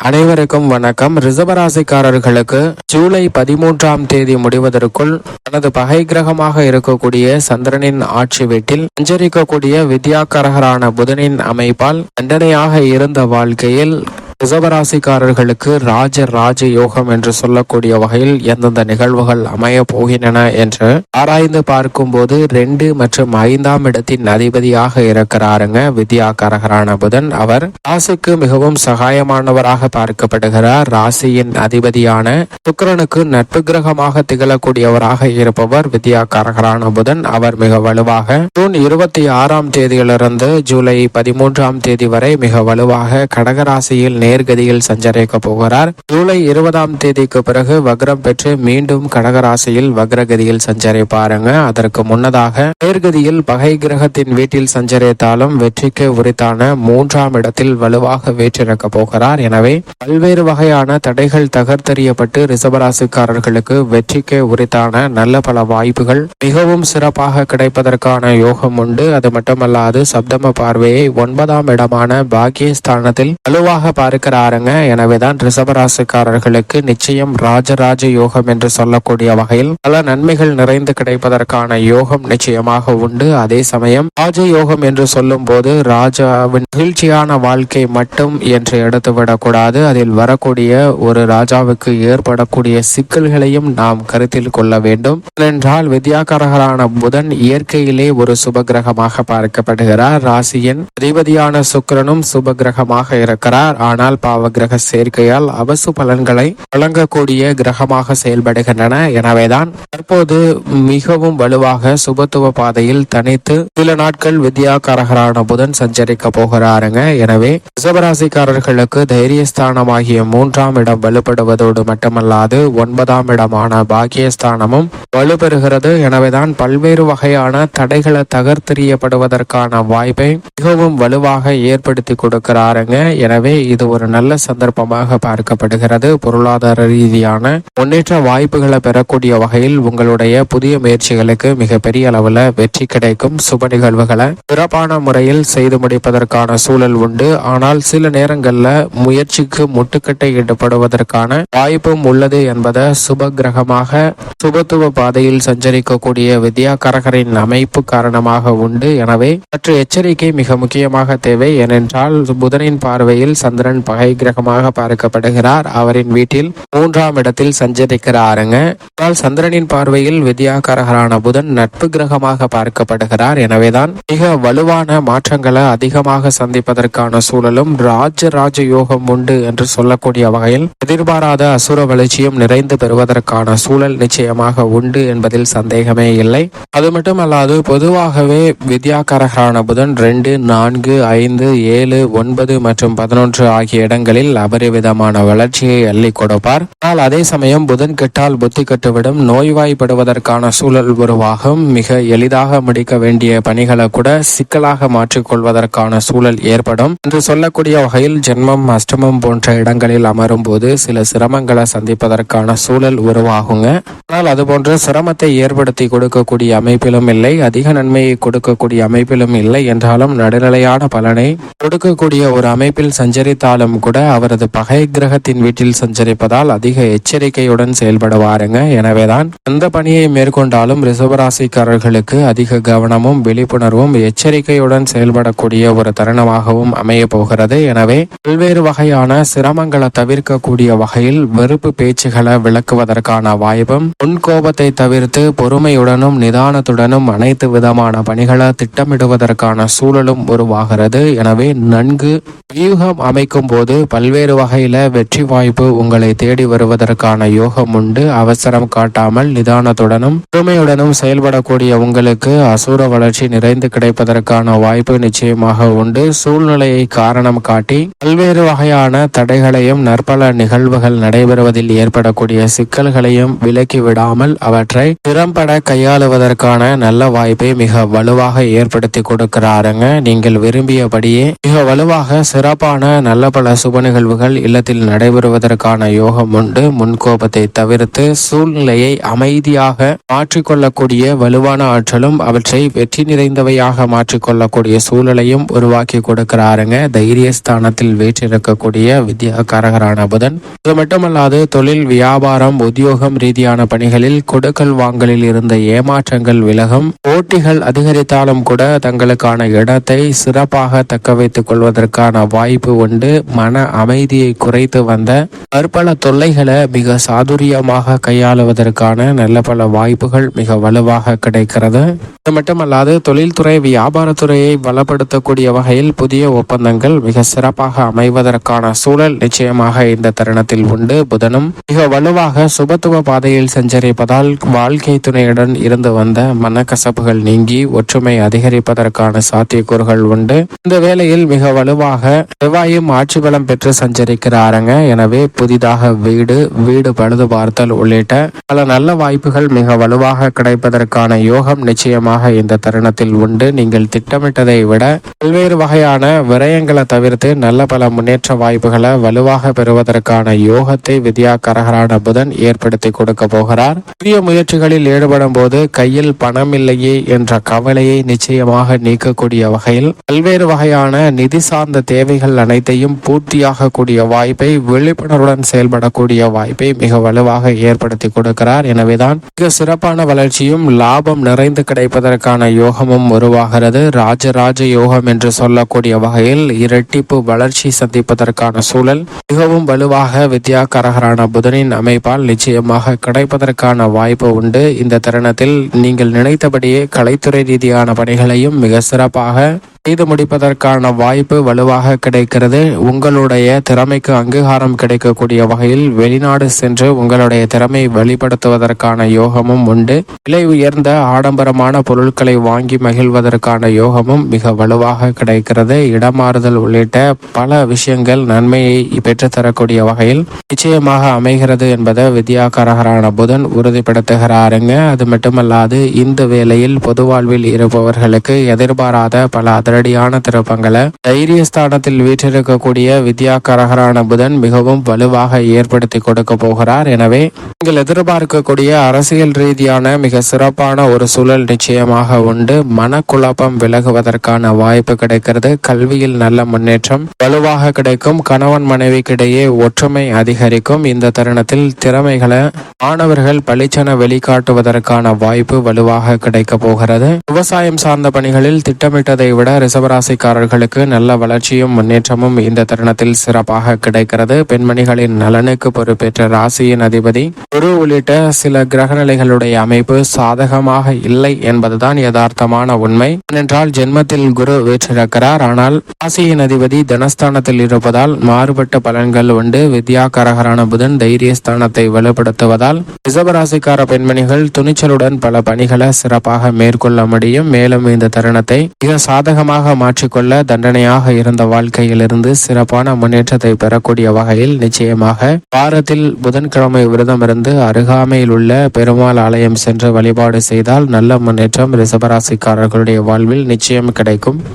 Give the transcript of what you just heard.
அனைவருக்கும் வணக்கம். ரிசபராசிக்காரர்களுக்கு ஜூலை பதிமூன்றாம் தேதி முடிவதற்குள் தனது பகை கிரகமாக இருக்கக்கூடிய சந்திரனின் ஆட்சி வீட்டில் சஞ்சரிக்கக்கூடிய வித்யாகரகரான புதனின் அமைப்பால் தண்டனையாக இருந்த வாழ்க்கையில் ரிசபராசிக்காரர்களுக்கு ராஜ ராஜ யோகம் என்று சொல்லக்கூடிய வகையில் எந்தெந்த நிகழ்வுகள் அமைய போகின்றன என்று ஆராய்ந்து பார்க்கும்போது ரெண்டு மற்றும் ஐந்தாம் இடத்தின் அதிபதியாக இருக்கிறாருங்க. வித்யாகரகரான புதன். அவர் ராசிக்கு மிகவும் சகாயமானவராக பார்க்கப்படுகிறார். ராசியின் அதிபதியான சுக்கரனுக்கு நட்பு கிரகமாக திகழக்கூடியவராக இருப்பவர் வித்யாகாரகரான புதன். அவர் மிக வலுவாக ஜூன் இருபத்தி ஆறாம் தேதியிலிருந்து ஜூலை பதிமூன்றாம் தேதி வரை மிக வலுவாக கடகராசியில் நேர்கதியில் சஞ்சரிக்க போகிறார். ஜூலை இருபதாம் தேதிக்கு பிறகு வக்ரம் பெற்று மீண்டும் கடகராசியில் வக்ரகதியில் சஞ்சரிப்பாருங்க அதற்கு முன்னதாக நேர்கதியில் பகை கிரகத்தின் வீட்டில் சஞ்சரித்தாலும் வெற்றிக்கு உரித்தான மூன்றாம் இடத்தில் வலுவாக வேற்றிறக்க போகிறார். எனவே பல்வேறு வகையான தடைகள் தகர்த்தெறியப்பட்டு ரிசபராசிக்காரர்களுக்கு வெற்றிக்கு உரித்தான நல்ல பல வாய்ப்புகள் மிகவும் சிறப்பாக கிடைப்பதற்கான யோகம் உண்டு. அது மட்டுமல்லாது சப்தம பார்வையை ஒன்பதாம் இடமான பாக்கியஸ்தானத்தில் வலுவாக பார்வை எனவே எனவேதான் ரிசபராசிக்காரர்களுக்கு நிச்சயம் ராஜராஜ யோகம் என்று சொல்லக்கூடிய வகையில் பல நன்மைகள் நிறைந்து கிடைப்பதற்கான யோகம் நிச்சயமாக உண்டு. அதே சமயம் ராஜ யோகம் என்று சொல்லும் போது ராஜாவின் மகிழ்ச்சியான வாழ்க்கை மட்டும் என்று எடுத்துவிடக்கூடாது. அதில் வரக்கூடிய ஒரு ராஜாவுக்கு ஏற்படக்கூடிய சிக்கல்களையும் நாம் கருத்தில் கொள்ள வேண்டும். ஏனென்றால் வித்யாகரகரான புதன் இயற்கையிலே ஒரு சுபகிரகமாக பார்க்கப்படுகிறார். ராசியின் அதிபதியான சுக்கிரனும் சுபகிரகமாக இருக்கிறார். ஆனால் ஆனால் பாவ கிரக சேர்க்கையால் அவசு பலன்களை வழங்கக்கூடிய கிரகமாக செயல்படுகின்றன. எனவேதான் தற்போது மிகவும் வலுவாக சுபத்துவ பாதையில் தனித்து சில நாட்கள் வித்யாகாரகரான புதன் சஞ்சரிக்க போகிறாருங்க. எனவே ரிஷபராசிக்காரர்களுக்கு தைரியஸ்தானமாகிய மூன்றாம் இடம் வலுப்படுவதோடு மட்டுமல்லாது ஒன்பதாம் இடமான பாக்கியஸ்தானமும் வலுப்பெறுகிறது. எனவேதான் பல்வேறு வகையான தடைகளை தகர்த்தெறியப்படுவதற்கான வாய்ப்பை மிகவும் வலுவாக ஏற்படுத்தி கொடுக்கிறாருங்க. எனவே இது ஒரு நல்ல சந்தர்ப்பமாக பார்க்கப்படுகிறது. பொருளாதார ரீதியான முன்னேற்ற வாய்ப்புகளை பெறக்கூடிய வகையில் உங்களுடைய புதிய முயற்சிகளுக்கு மிகப்பெரிய அளவில் வெற்றி கிடைக்கும். சுப நிகழ்வுகளை சிறப்பான முறையில் செய்து முடிப்பதற்கான சூழல் உண்டு. ஆனால் சில நேரங்களில் முயற்சிக்கு முட்டுக்கட்டை ஈடுபடுவதற்கான வாய்ப்பும் உள்ளது என்பதை சுப கிரகமாக சுபத்துவ பாதையில் சஞ்சரிக்கக்கூடிய வித்யா கரகரின் அமைப்பு காரணமாக உண்டு. எனவே சற்று எச்சரிக்கை மிக முக்கியமாக தேவை. ஏனென்றால் புதனின் பார்வையில் சந்திரன் பகை கிரகமாக பார்க்கப்படுகிறார். அவரின் வீட்டில் மூன்றாம் இடத்தில் சஞ்சரிக்கிறாருங்க. ஆனால் சந்திரனின் பார்வையில் வித்யாகரகரான புதன் நட்பு கிரகமாக பார்க்கப்படுகிறார். எனவேதான் மிக வலுவான மாற்றங்களை அதிகமாக சந்திப்பதற்கான சூழலும் ராஜ ராஜ யோகம் உண்டு என்று சொல்லக்கூடிய வகையில் எதிர்பாராத அசுர வளர்ச்சியும் நிறைந்து பெறுவதற்கான சூழல் நிச்சயமாக உண்டு என்பதில் சந்தேகமே இல்லை. அது மட்டுமல்லாது பொதுவாகவே வித்யாகரகரான புதன் ரெண்டு நான்கு ஐந்து ஏழு ஒன்பது மற்றும் பதினொன்று ஆகிய இடங்களில் அபரிவிதமான வளர்ச்சியை அள்ளி கொடுப்பார். ஆனால் அதே சமயம் புதன் கெட்டால் புத்தி கட்டுவிடும் நோய்வாய்ப்படுவதற்கான சூழல் உருவாகும். மிக எளிதாக முடிக்க வேண்டிய பணிகளை கூட சிக்கலாக மாற்றிக்கொள்வதற்கான சூழல் ஏற்படும். என்று சொல்லக்கூடிய வகையில் ஜென்மம் அஷ்டமம் போன்ற இடங்களில் அமரும் போது சில சிரமங்களை சந்திப்பதற்கான சூழல் உருவாகுங்க. ஆனால் அதுபோன்ற சிரமத்தை ஏற்படுத்தி கொடுக்கக்கூடிய அமைப்பிலும் இல்லை அதிக நன்மையை கொடுக்கக்கூடிய அமைப்பிலும் இல்லை என்றாலும் நடுநிலையான பலனை கொடுக்கக்கூடிய ஒரு அமைப்பில் சஞ்சரித்தாலும் கூட அவரது பகை கிரகத்தின் வீட்டில் சஞ்சரிப்பதால் அதிக எச்சரிக்கையுடன் செயல்படுவாருங்க. எனவேதான் எந்த பணியை மேற்கொண்டாலும் ரிசவராசிக்காரர்களுக்கு அதிக கவனமும் விழிப்புணர்வும் எச்சரிக்கையுடன் செயல்படக்கூடிய ஒரு தருணமாகவும் அமைய போகிறது. எனவே பல்வேறு வகையான சிரமங்களை தவிர்க்கக்கூடிய வகையில் வெறுப்பு பேச்சுகளை விளக்குவதற்கான வாய்ப்பும் முன்கோபத்தை தவிர்த்து பொறுமையுடனும் நிதானத்துடனும் அனைத்து விதமான பணிகளை திட்டமிடுவதற்கான சூழலும் உருவாகிறது. எனவே நன்கு வியூகம் அமைக்கும் போது பல்வேறு வகையில வெற்றி வாய்ப்பு உங்களை தேடி வருவதற்கான யோகம் உண்டு. அவசரம் காட்டாமல் நிதானத்துடனும் பொறுமையுடனும் செயல்படக்கூடிய உங்களுக்கு அசூர வளர்ச்சி நிறைந்து கிடைப்பதற்கான வாய்ப்பு நிச்சயமாக உண்டு. சூழ்நிலையை காரணம் காட்டி பல்வேறு வகையான தடைகளையும் நற்பல நிகழ்வுகள் நடைபெறுவதில் ஏற்படக்கூடிய சிக்கல்களையும் விலக்கி விடாமல் அவற்றை திறம்பட கையாளுவதற்கான நல்ல வாய்ப்பை மிக வலுவாக ஏற்படுத்தி கொடுக்கிறாருங்க. நீங்கள் விரும்பியபடியே மிக வலுவாக சிறப்பான நல்ல பல சுப நிகழ்வுகள் இல்லத்தில் நடைபெறுவதற்கான யோகம் உண்டு. முன்கோபத்தை தவிர்த்து சூழ்நிலையை அமைதியாக மாற்றிக்கொள்ளக்கூடிய வலுவான ஆற்றலும் அவற்றை வெற்றி நிறைந்தவையாக மாற்றிக்கொள்ளக்கூடிய சூழலையும் உருவாக்கி கொடுக்கிறாருங்க. தைரியஸ்தானத்தில் வீற்றிருக்கக்கூடிய வித்யாகாரகரான புதன். இது மட்டுமல்லாது தொழில் வியாபாரம் உத்தியோகம் ரீதியான பணிகளில் கொடுக்கல் வாங்கலில் இருந்த ஏமாற்றங்கள் விலகும். போட்டிகள் அதிகரித்தாலும் கூட தங்களுக்கான இடத்தை சிறப்பாக தக்க வைத்துக் கொள்வதற்கான வாய்ப்பு உண்டு. மன அமைதியை குறைத்து வந்த பற்பல தொல்லைகளை மிக சாதுரியமாக கையாளுவதற்கான நல்ல பல வாய்ப்புகள் மிக வலுவாக கிடைக்கிறது. இது மட்டுமல்லாது தொழில்துறை வியாபாரத்துறையை வளப்படுத்தக்கூடிய வகையில் புதிய ஒப்பந்தங்கள் மிக சிறப்பாக அமைவதற்கான சூழல் நிச்சயமாக இந்த தருணத்தில் உண்டு. புதனும் மிக வலுவாக சுபத்துவ பாதையில் சஞ்சரிப்பதால் வாழ்க்கை துணையுடன் இருந்து வந்த மனக்கசப்புகள் நீங்கி ஒற்றுமை அதிகரிப்பதற்கான சாத்தியக்கூறுகள் உண்டு. இந்த வேளையில் மிக வலுவாக செவ்வாயும் ஆட்சி பலம் பெற்று சஞ்சரிக்கிறாருங்க. எனவே புதிதாக வீடு வீடு பழுது பார்த்தல் உள்ளிட்ட பல நல்ல வாய்ப்புகள் மிக வலுவாக கிடைப்பதற்கான யோகம் நிச்சயமாக இந்த தருணத்தில் உண்டு. நீங்கள் திட்டமிட்டதை விட பல்வேறு வகையான விரயங்களை தவிர்த்து நல்ல பல முன்னேற்ற வாய்ப்புகளை வலுவாக பெறுவதற்கான யோகத்தை வித்யா கரகரான புதன் ஏற்படுத்தி கொடுக்க போகிறார். புதிய முயற்சிகளில் ஈடுபடும் போது கையில் பணம் இல்லையே என்ற கவலையை நிச்சயமாக நீக்கக்கூடிய வகையில் பல்வேறு வகையான நிதி சார்ந்த தேவை தேவைகள் அனைத்தையும் பூர்த்தியாகக்கூடிய வாய்ப்பை விழிப்புணர்வுடன் செயல்படக்கூடிய வாய்ப்பை மிக வலுவாக ஏற்படுத்தி கொடுக்கிறார். எனவேதான் மிக சிறப்பான வளர்ச்சியும் லாபம் நிறைந்து கிடைப்பதற்கான யோகமும் உருவாகிறது. ராஜராஜ யோகம் என்று சொல்லக்கூடிய வகையில் இரட்டிப்பு வளர்ச்சி சந்திப்பதற்கான சூழல் மிகவும் வலுவாக வித்யா கரகரான புதனின் அமைப்பால் நிச்சயமாக கிடைப்பதற்கான வாய்ப்பு உண்டு. இந்த தருணத்தில் நீங்கள் நினைத்தபடியே கலைத்துறை ரீதியான பணிகளையும் மிக சிறப்பாக செய்து முடிப்பதற்கான வாய்ப்பு வலுவாக கிடைக்கிறது. உங்களுடைய திறமைக்கு அங்கீகாரம் கிடைக்கக்கூடிய வகையில் வெளிநாடு சென்று உங்களுடைய திறமை வெளிப்படுத்துவதற்கான யோகமும் உண்டு. விலை உயர்ந்த ஆடம்பரமான பொருட்களை வாங்கி மகிழ்வதற்கான யோகமும் மிக வலுவாக கிடைக்கிறது. இடமாறுதல் உள்ளிட்ட பல விஷயங்கள் நன்மையை பெற்றுத்தரக்கூடிய வகையில் நிச்சயமாக அமைகிறது என்பதை வித்யாகரகரான புதன் உறுதிப்படுத்துகிறாருங்க. அது மட்டுமல்லாது இந்த வேளையில் பொது வாழ்வில் இருப்பவர்களுக்கு எதிர்பாராத பல அதிரடியான திருப்பங்களை தைரியஸ்தானத்தில் வீற்றிருக்கக்கூடிய வித்யாகரகரான புதன் மிகவும் வலுவாக ஏற்படுத்தி கொடுக்க போகிறார். எனவே நீங்கள் எதிர்பார்க்கக்கூடிய அரசியல் ரீதியான மிக சிறப்பான ஒரு சூழல் நிச்சயமாக உண்டு. மனக்குழப்பம் விலகுவதற்கான வாய்ப்பு கிடைக்கிறது. கல்வியில் நல்ல முன்னேற்றம் வலுவாக கிடைக்கும். கணவன் மனைவிக்கிடையே ஒற்றுமை அதிகரிக்கும். இந்த தருணத்தில் திறமைகளை மாணவர்கள் பளிச்சென வெளிக்காட்டுவதற்கான வாய்ப்பு வலுவாக கிடைக்க போகிறது. விவசாயம் சார்ந்த பணிகளில் திட்டமிட்டதை விட ரிசவராசிக்காரர்களுக்கு நல்ல வளர்ச்சியும் முன்னேற்றமும் இந்த தருணத்தில் சிறப்பாக கிடைக்கிறது. பெண்மணிகளின் நலனுக்கு பொறுப்பேற்ற ராசியின் அதிபதி குரு உள்ளிட்ட சில கிரகநிலைகளுடைய அமைப்பு சாதகமாக இல்லை என்பதுதான் யதார்த்தமான உண்மை. ஏனென்றால் ஜென்மத்தில் குரு வீற்றிருக்கிறார். ஆனால் ராசியின் அதிபதி தனஸ்தானத்தில் இருப்பதால் மாறுபட்ட பலன்கள் உண்டு. வித்யா கரகரான புதன் தைரியஸ்தானத்தை வலுப்படுத்துவதால் ரிசவராசிக்கார பெண்மணிகள் துணிச்சலுடன் பல பணிகளை சிறப்பாக மேற்கொள்ள முடியும். மேலும் இந்த தருணத்தை மிக சாதகமாக மாற்றிக்கொள்ள தண்டனையாக இருந்த வாழ்க்கையிலிருந்து சிறப்பான முன்னேற்றத்தை பெறக்கூடிய வகையில் நிச்சயமாக வாரத்தில் புதன்கிழமை விரதம் இருந்து அருகாமையில் உள்ள பெருமாள் ஆலயம் சென்று வழிபாடு செய்தால் நல்ல முன்னேற்றம் ரிசபராசிக்காரர்களுடைய வாழ்வில் நிச்சயம் கிடைக்கும்.